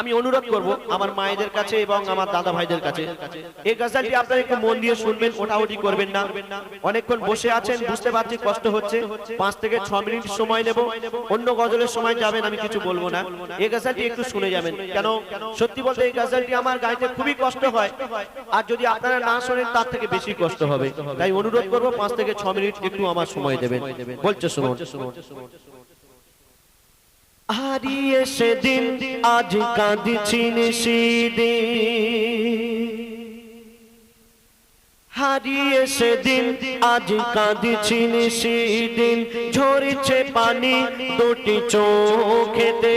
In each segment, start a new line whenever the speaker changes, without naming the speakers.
আমি অনুরোধ করব আমার মায়েদের কাছে এবং আমার দাদা ভাইদের কাছে। এই গজলটি আপনারা একটু মন দিয়ে শুনবেন, ওটাওটি করবেন না। অনেকক্ষণ বসে আছেন, বুঝতে পারছি কষ্ট হচ্ছে। পাঁচ থেকে ছ মিনিট সময় নেব। অন্য গজলের সময় যাবেন, আমি কিছু বলব না। এই গজলটি একটু শুনে যাবেন। কেন? সত্যি বলতে এই গজলটি আমার গাইতে খুবই কষ্ট হয়। আর যদি আপনারা না শোনেন, তার থেকে বেশি কষ্ট হবে। তাই অনুরোধ করব পাঁচ থেকে ছ মিনিট একটু আমার সময় দেবেন। বলছে শুনুন হারিয়ে সেদিন আজ কাঁদছিন সেদিন। হারিয়ে সেদিন আজ কাঁদছিন সেদিন। ঝরছে পানি দুটি চোখেতে।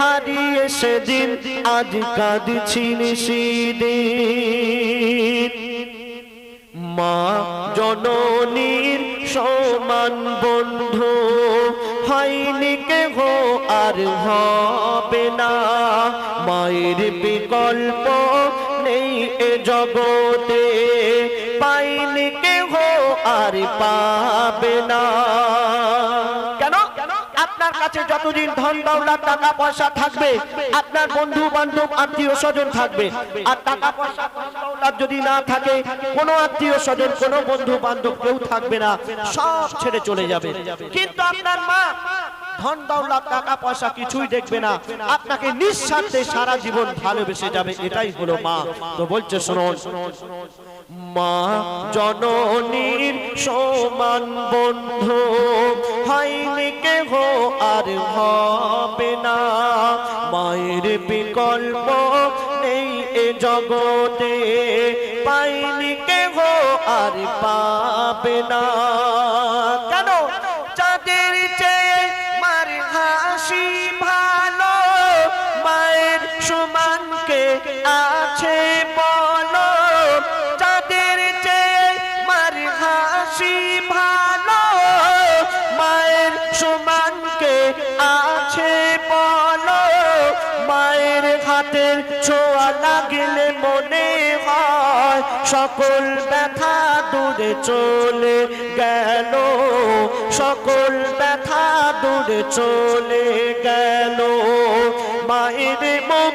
হারিয়ে সেদিন আজ কাঁদছিন সেদিন মা জননীর সমান বন্ধু, হয়নি কেহ আর হবে না। মায়ের বিকল্প নেই এ জগতে, পাইনি কেহ আর পাবে না। কাছে যতদিন ধন দৌলত, টাকা পয়সা থাকবে, আপনার বন্ধু, বান্ধব, আত্মীয়, স্বজন থাকবে। আর টাকা পয়সা যদি না থাকে, কোনো আত্মীয়, স্বজন, কোনো বন্ধু, বান্ধব কেউ থাকবে না। সব ছেড়ে চলে যাবে। কিন্তু আপনার মা ধন দৌলত, টাকা পয়সা কিছুই দেখবে না। আপনাকে নিঃস্বার্থে সারা জীবন ভালোবেসে যাবে। এটাই হলো মা। তো বলছে, শুনুন। মা জননীর সমান বন্ধু। হয়নি কেহ আর হবে না। মায়ের বিকল্প নেই এ জগতে। পাইনি কেহ আর পাবে না। কেন? চাঁদের চেয়ে মার হাসি ভালো মনে হয় সকল ব্যথা দূরে চলে গেল সকল ব্যথা দূরে চলে গেল। মায়ের মুখ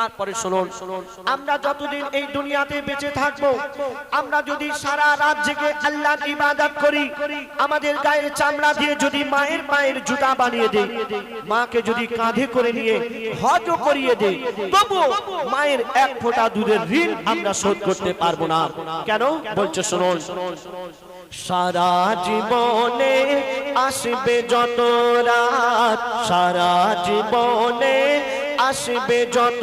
তারপরে শুনুন, আমরা যতদিন এই দুনিয়াতে বেঁচে থাকব, আমরা যদি সারা রাত জেগে আল্লাহর ইবাদত করি, আমাদের গায়ের চামড়া দিয়ে যদি মায়ের পায়ের জুতা বানিয়ে দেই, মাকে যদি কাঁধে করে নিয়ে হজ করিয়ে দেই তবু মায়ের এক ফোঁটা দুধের ঋণ আমরা শোধ করতে পারব না। কেন? বলছে, শুনুন। সারা জীবনে আসবে যত রাত, সারা জীবনে আসবে যত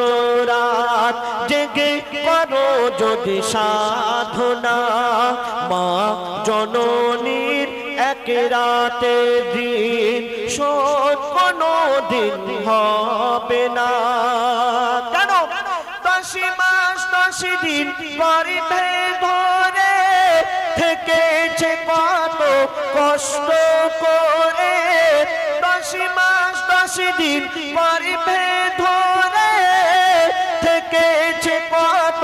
রাত। জেগে করো যদি সাধনা। মা জননীর এক রাতে দিন শোধ কোনো দিন হবে না। কেন? দশ মাস দশ দিন গরিবে ধরে থেকেছে কত কষ্ট করে। দশ মাস দশ দিন পরিবে ধরে, থেকেছে কত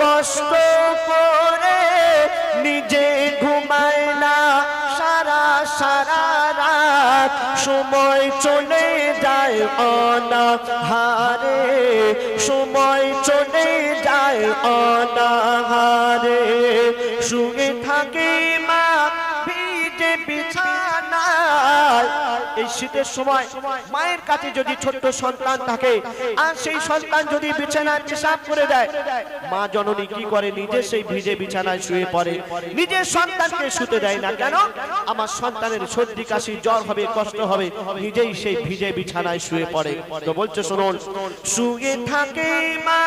কষ্ট করে, নিজে ঘুমায় না, সারা সারা রাত সময় চলে যায় অনাহারে, সময় চলে যায় অনাহারে। শুয়ে থাকে বিছানায় এই শীতের সময় মায়ের কাছে যদি ছোট্ট সন্তান থাকে, আর সেই সন্তান যদি বিছানায় পেশাব করে দেয়, মা জননী কি করে নিজে সেই ভিজে বিছানায় শুয়ে পড়ে? নিজের সন্তানকে শুতে দেয় না কেন? আমার সন্তানের সর্দি কাশি, জ্বর হবে, কষ্ট হবে, নিজেই সেই ভিজে বিছানায় শুয়ে পড়ে। তো বলছে, শুনুন, শুয়ে থাকে মা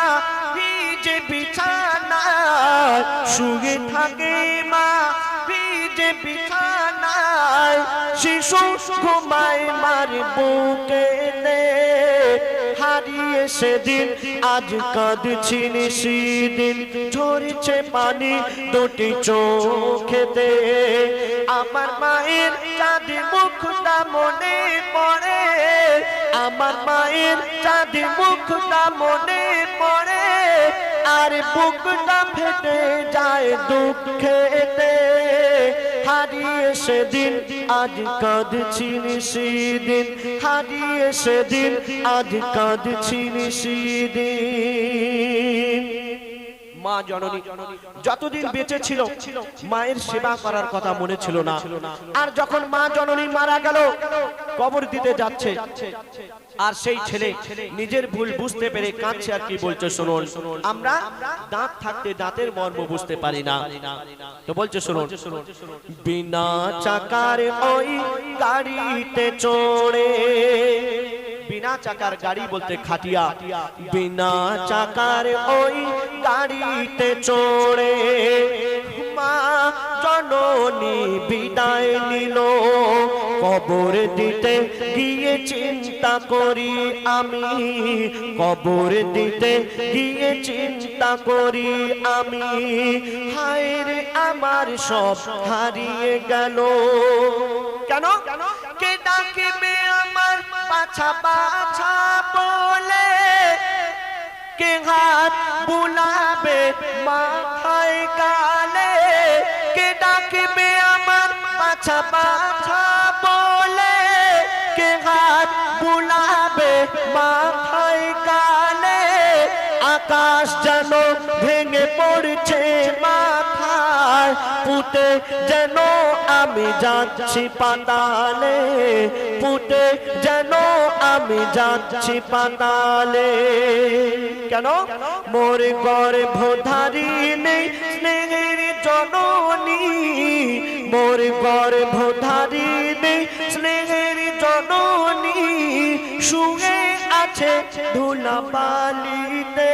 ভিজে বিছানায়, শুয়ে থাকে মা ভিজে বিছানায়। শিশু ঘুমায় মার বুকে হারিয়ে সেদিন, আজ কাঁদছি সেদিন ঝরছে পানি দুটি চোখেতে আমার মায়ের চাঁদি মুখটা মনে পড়ে। আমার মায়ের চাঁদি মুখটা মনে পড়ে। আর বুকটা ফেটে যায় দুঃখেতে। হারিয়ে সেদিন আজ কাঁদছি সেদিন হারিয়ে সেদিন আজ কাঁদছি সেদিন মা জননী, যতদিন বেঁচে ছিল, মায়ের সেবা করার কথা মনে ছিল না। আর যখন মা জননী মারা গেল, কবর দিতে যাচ্ছে। আর সেই ছেলে নিজের ভুল বুঝতে পেরে কাঁদছে আর কি বলছে শুনুন। আমরা দাঁত থাকতে দাঁতের মর্ম বুঝতে পারি না। তো বলছে শুনুন, বিনা চাকার ওই গাড়িতে চড়ে বিনা চাকার গাড়ি বলতে খাটিয়া, বিনা চাকার ওই গাড়িতে চড়ে মা জননী বিদায় নিল। কবর দিতে গিয়ে চিন্তা করি আমি, কবর দিতে গিয়ে চিন্তা করি আমি। হায় রে, আমার সব হারিয়ে গেল। কেন? কে ডাকিবে আমার পাছা পাছা বলে কে হাত বুলাবে মাথায় গালে কে ডাকবে আমার? পাছা পাছা বলে কে হাত বুলাবে মাথায় গালে আকাশ যেন ভেঙে পড়ছে পুতে যেন আমি যাচ্ছি পাতালে পুতে যেন আমি যাচ্ছি পাতালে। কেন? মোর ভোধারি নেই, স্নেহের জননী। মোর ভোধারি নেই, স্নেহের জননী। শুয়ে আছে ধুলা বালিতে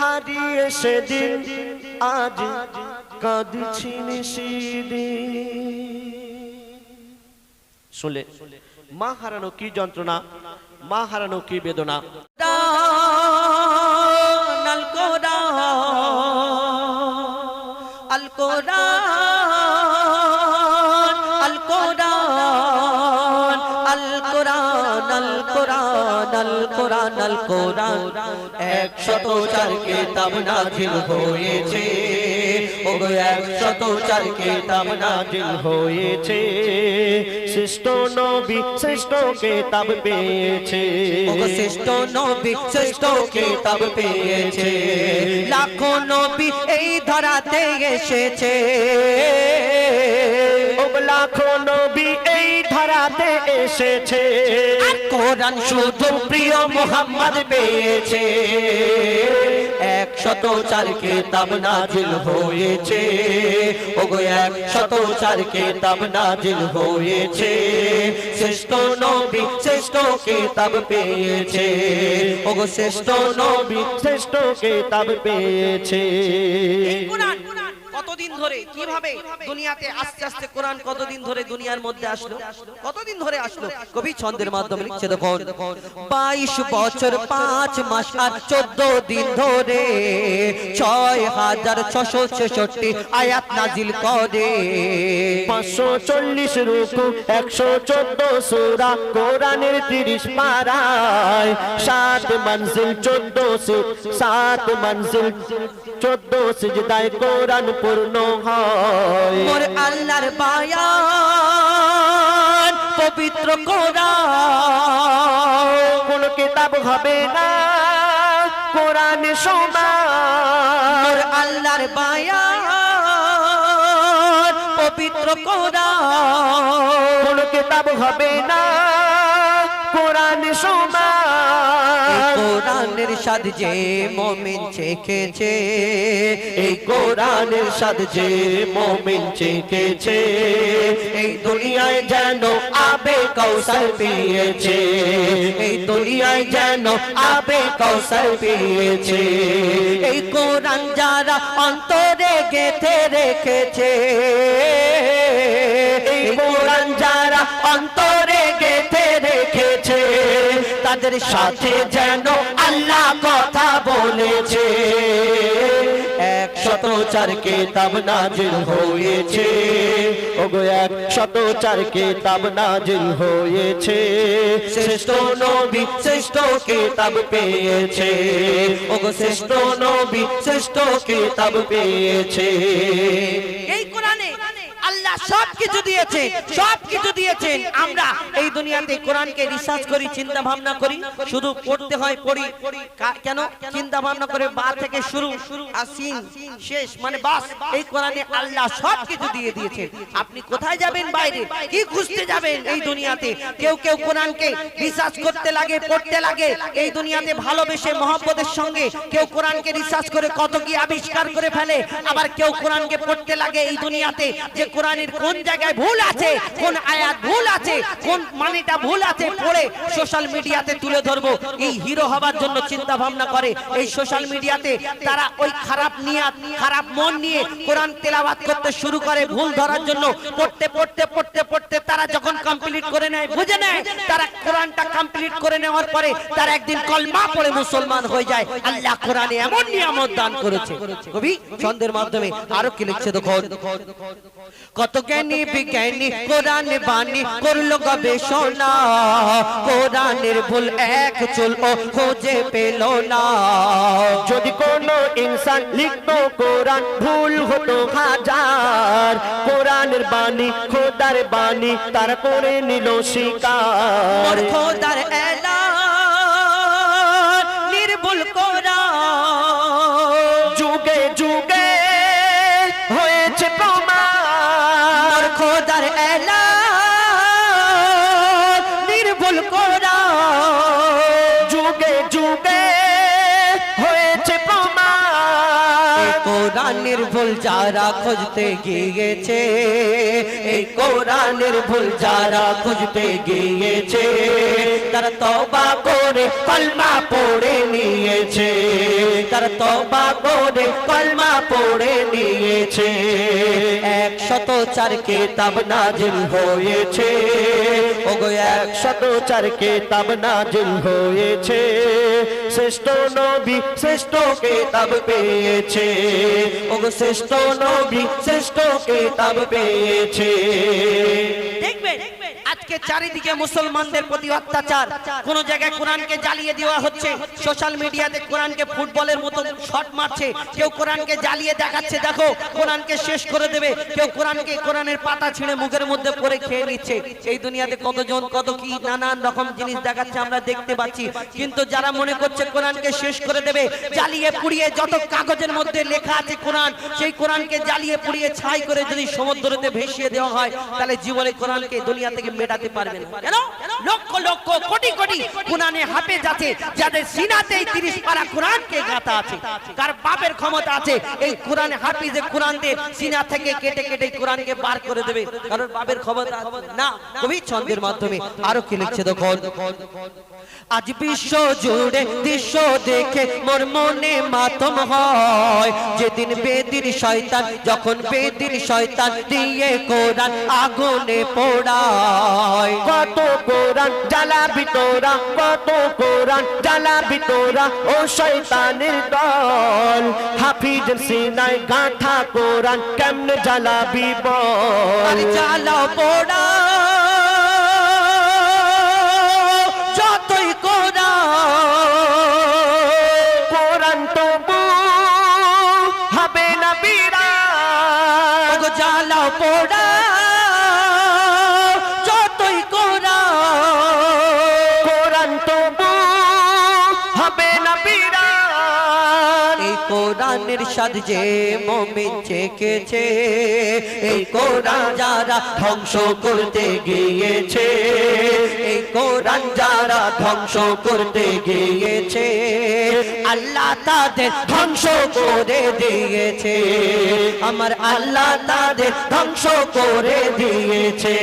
হারিয়ে সেদিন আজ কাঁদছি শুনলে মা হারানো কি যন্ত্রণা মা হারানো কি বেদনা?
একশত চার কিতাব নাজিল হয়েছে। ওগো একশত চার কিতাব নাজিল
হয়েছে। শ্রেষ্ঠ নবী শ্রেষ্ঠ কেতাব পেয়েছে।
ওগো শ্রেষ্ঠ নবী শ্রেষ্ঠ কিতাব পেয়েছে। লাখো নবী এই ধরাতে এসেছে।
লাখো নবী এই ধরাতে এসেছে।
কোরআন শুধু প্রিয় মোহাম্মদ পেয়েছে। একশত চার কেতাব নাজিল হয়েছে। ওগো একশত চার কেতাব নাজিল হয়েছে। শ্রেষ্ঠ নবী শ্রেষ্ঠ কেতাব পেয়েছে। ওগো শ্রেষ্ঠ নবী
শ্রেষ্ঠ কেতাব পেয়েছে।
কোরআন কতদিন ধরে, কীভাবে দুনিয়াতে আস্তে আস্তে কোরআন কতদিন ধরে দুনিয়ার মধ্যে আসলো? কতদিন ধরে আসলো?
কবি ছন্দের মাধ্যমে লিখছে দেখুন। বাইশ বছর পাঁচ মাস আর চোদ্দ দিন ধরে ছয় হাজার ছশো ছেষট্টি আয়াত নাজিল করে।
পাঁচশো চল্লিশ রুকু, একশো চোদ্দ সুরা, কোরআনের তিরিশ পারায়। সাত মঞ্জিল চোদ্দ সাত মঞ্জিল চোদ্দ সিজদায় কোরআন পূর্ণ। হয়।
মোর আল্লাহর বায়ান পবিত্র কোরআন।
কোন কিতাব হবে না কোরআন সমান।
মোর আল্লাহর বায়ান পবিত্র কোরআন।
কোন কিতাব হবে না কোরআন সমান
কোরআনের সাদ যে মমিন চেখেছে, এই কোরআনের সাদ যে মমিন চেখেছে, এই দুনিয়ায় যেন আবে কৌশল পেয়েছে, এই দুনিয়ায় যেন আবে কৌশল পেয়েছে, এই কোরআন যারা অন্তরে গেথে রেখেছে, এই কোরআন যারা অন্তরে তাদের সাথে যেন আল্লাহ কথা বলেছে। একশত চার কেতাব নাজিল হয়েছে।
ওগো এক শত চার কিতাব নাজিল হয়েছে।
শ্রেষ্ঠ নবী শ্রেষ্ঠ কেতাব পেয়েছে। ওগো, শ্রেষ্ঠ নবী শ্রেষ্ঠ কেতাব পেয়েছে।
এই কোরআনে আল্লাহ সব কিছু দিয়েছে সব কিছু দিয়েছেন। আমরা এই দুনিয়াতে কোরআনকে রিসার্চ করি চিন্তা ভাবনা করি শুধু পড়তে হয় পড়ি। কেন? চিন্তা ভাবনা করে বা থেকে শুরু আর সিন শেষ মানে বাস। এই কোরআনে আল্লাহ সব কিছু দিয়ে দিয়েছেন। আপনি কোথায় যাবেন বাইরে? কি খুঁজতে যাবেন এই দুনিয়াতে? কেউ কেউ কোরআনকে রিসার্চ করতে লাগে পড়তে লাগে। এই দুনিয়াতে ভালোবেসে মহব্বতের সঙ্গে কেউ কোরআনকে রিসার্চ করে কত কি আবিষ্কার করে ফেলে আবার কেউ কোরআনকে পড়তে লাগে এই দুনিয়াতে। যে কোরআনের কোন জায়গায় ভুল আছে, কোন আয়াত ভুল আছে, কোন মানেটা ভুল আছে, পড়ে সোশ্যাল মিডিয়াতে তুলে ধরবো। এই হিরো হবার জন্য চিন্তা ভাবনা করে। এই সোশ্যাল মিডিয়াতে তারা ওই খারাপ নিয়াত, খারাপ মন নিয়ে কোরআন তেলাওয়াত করতে শুরু করে ভুল ধরার জন্য। পড়তে পড়তে পড়তে পড়তে তারা যখন কমপ্লিট করে নেয়, বুঝে নেয়? তারা কোরআনটা কমপ্লিট করে নেওয়ার পরে তারা একদিন কলমা পড়ে মুসলমান হয়ে যায়। আল্লাহ কোরআনে এমন নিয়ামত দান করেছে। কবি, ছন্দের মাধ্যমে আরও কি লিখছে দেখো?
কত জ্ঞানী বিজ্ঞানী কোরআন বাণী করল গবেষণা। কোরআনের ভুল এক চুল ও খোঁজে পেল না।
যদি কোনো ইনসান লিখতো, কোরআন ভুল হতো হাজার। কোরআনের বাণী, খোদার বাণী তার করে নিল শিকার।
খোদার এলান নির্ভুল কোরআন
যুগে যুগে হয়েছে প্রমাণ।
খোদার এলান নির্ভুল কোরআন
যুগে যুগে হয়েছে প্রমাণ।
কোরআনের ভুল যারা খুঁজতে গিয়েছে, এই কোরআনের ভুল যারা খুঁজতে গিয়েছে, তারা তবা করে কলমা পড়ে নিয়েছে, তারা তবা করে কলমা পড়ে নিয়েছে। একশত চার কেতাব নাজিল হয়েছে, ওগো এক
শত চার কেতাব নাজিল হয়েছে। শ্রেষ্ঠ নবী শ্রেষ্ঠ কেতাব পেয়েছে,
ওগো শ্রেষ্ঠ নবী শ্রেষ্ঠ কেতাব পেয়েছে।
দেখবেন আজকে চারিদিকে মুসলমানদের প্রতি অত্যাচার। কোন জায়গায় কোরআনকে জ্বালিয়ে দেওয়া হচ্ছে সোশ্যাল মিডিয়াতে কোরআনকে ফুটবলের মতো শট মারছে, কেউ কোরআনকে জ্বালিয়ে দেখাচ্ছে, দেখো, কোরআনকে শেষ করে দেবে, কেউ কোরআনকে কোরআনের পাতা ছিঁড়ে মুখের মধ্যে পরে খেয়ে নিচ্ছে। এই দুনিয়াতে কতজন, কত কি নানান রকম জিনিস দেখাচ্ছে আমরা দেখতে পাচ্ছি। কিন্তু যারা মনে করছে কোরআনকে শেষ করে দেবে, জ্বালিয়ে পুড়িয়ে যত কাগজের মধ্যে লেখা আছে কোরআন, সেই কোরআনকে জ্বালিয়ে পুড়িয়ে ছাই করে যদি সমুদ্রতে ভেসিয়ে দেওয়া হয়, তাহলে জীবনে কোরআনকে দুনিয়া থেকে মেটাতে পারবেন কেন? লক্ষ লক্ষ, কোটি কোটি কোরআনে হাপে যাচ্ছে, যাদের সিনাতেই 30 পারা কোরআনকে গাঁথা আছে। কার বাপের ক্ষমতা আছে, এই কোরআনে হাফিজে কোরআনদের সিনা থেকে কেটে কেটে কোরআনকে বার করে দেবে। কারণ বাপের ক্ষমতা না।
কবি ছন্দের মাধ্যমে আরও কি লিখছে দেখুন। আজ বিশ্ব জুড়ে দৃশ্য দেখে মোর মনে মাতম হয়। যেদিন বেদিন শয়তান যখন বেদিন শয়তান দিয়ে কোরআন আগুনে পোড়ায়।
কত কোরআন জ্বালাবি তোরা কত কোরআন জ্বালাবি তোরা ও শয়তানের দল। হাফিজ সিনায় গাঁথা কোরআন কেমনে জ্বালাবি বল?
আর জ্বালাও কোরআনের সাদ যে মমিন চেকেছে এই কোরআন যারা ধ্বংস করতে গিয়েছে এই কোরআন যারা ধ্বংস করতে গিয়েছে আল্লাহ তাদের ধ্বংস করে দিয়েছে আমার আল্লাহ তাদের ধ্বংস করে দিয়েছে।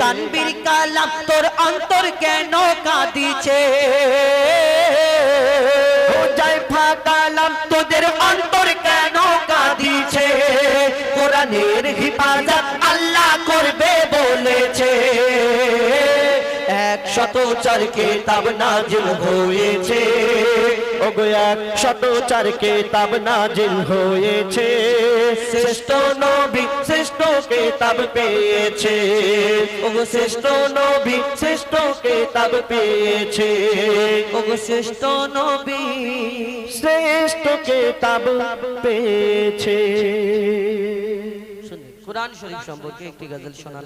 তানবীর কালাম তোর অন্তর কেন কাঁদিছে?
ফাঁকালাম
তোদের অন্তর কেন কাঁদিছে? কোরআনের হিফাজত আল্লাহ করবে। একশত চার কেতাব নাজিল হয়েছে।
ওগো এক শত চার কেতাব নাজিল হয়েছে। শ্রেষ্ঠ নবী শ্রেষ্ঠ কেতাব পেয়েছে। ওগো শ্রেষ্ঠ নবী শ্রেষ্ঠ কেতাব পেয়েছে।
ওগো শ্রেষ্ঠ নবী
শ্রেষ্ঠ কেতাব পেয়েছে।
কোরআন শরীফ সম্পর্কে একটি গজল শোনালাম।